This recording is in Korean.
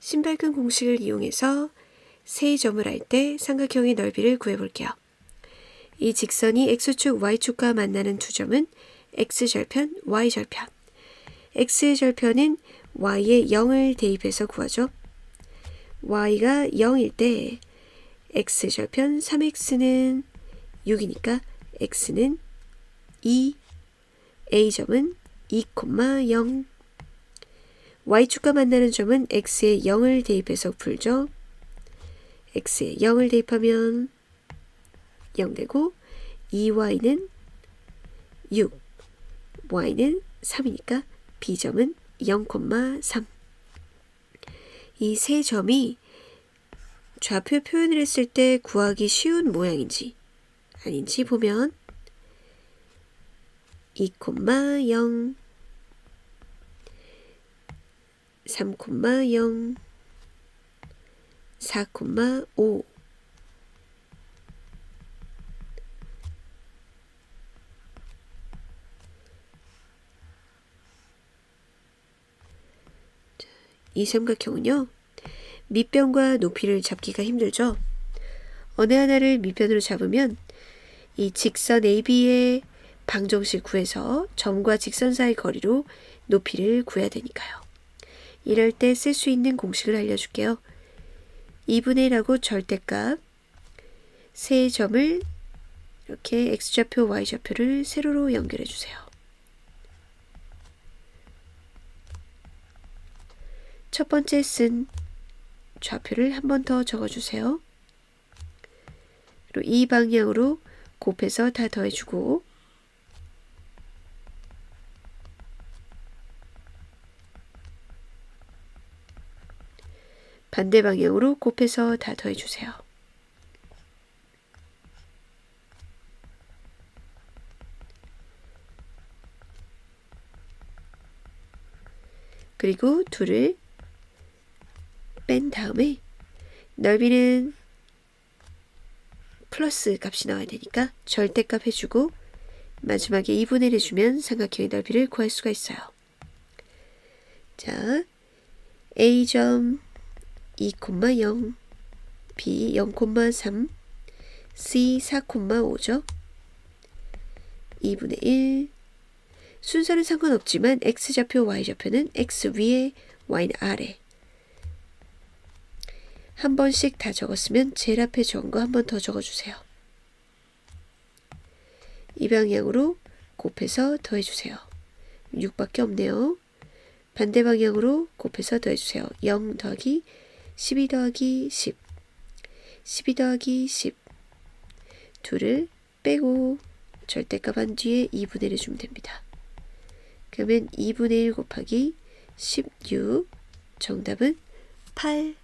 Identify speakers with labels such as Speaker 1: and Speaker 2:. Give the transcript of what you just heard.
Speaker 1: 신발끈 공식을 이용해서 세 점을 할 때 삼각형의 넓이를 구해볼게요. 이 직선이 x축, y축과 만나는 두 점은 x절편, y절편. x절편은 y에 0을 대입해서 구하죠. y가 0일 때 x절편 3x는 6이니까 x는 2, a점은 2,0. Y축과 만나는 점은 x에 0을 대입해서 풀죠. x에 0을 대입하면 0 되고 2y는 6, y는 3이니까 b점은 0,3. 이 세 점이 좌표 표현을 했을 때 구하기 쉬운 모양인지 아닌지 보면 2,0, 3,0, 4,5 이 삼각형은요, 밑변과 높이를 잡기가 힘들죠. 어느 하나를 밑변으로 잡으면 이 직선 AB의 방정식 구해서 점과 직선 사이 거리로 높이를 구해야 되니까요. 이럴 때 쓸 수 있는 공식을 알려줄게요. 2분의 1하고 절대값 세 점을 이렇게 x좌표, y좌표를 세로로 연결해 주세요. 첫 번째 쓴 좌표를 한 번 더 적어주세요. 그리고 이 방향으로 곱해서 다 더해주고 반대 방향으로 곱해서 다 더해주세요. 그리고 둘을 뺀 다음에 넓이는 플러스 값이 나와야 되니까 절대값 해주고 마지막에 2분의 1 해주면 삼각형의 넓이를 구할 수가 있어요. 자, A점 2,0, B 0,3, C 4,5죠. 2분의 1 순서는 상관없지만 X좌표, Y좌표는 X 위에, Y는 아래 한 번씩 다 적었으면 제일 앞에 적은 거 한 번 더 적어주세요. 이 방향으로 곱해서 더해주세요. 6밖에 없네요. 반대 방향으로 곱해서 더해주세요. 0 더하기 12 더하기 10 12 더하기 10 둘을 빼고 절대값 한 뒤에 2분의 1 해주면 됩니다. 그러면 2분의 1 곱하기 16 정답은 8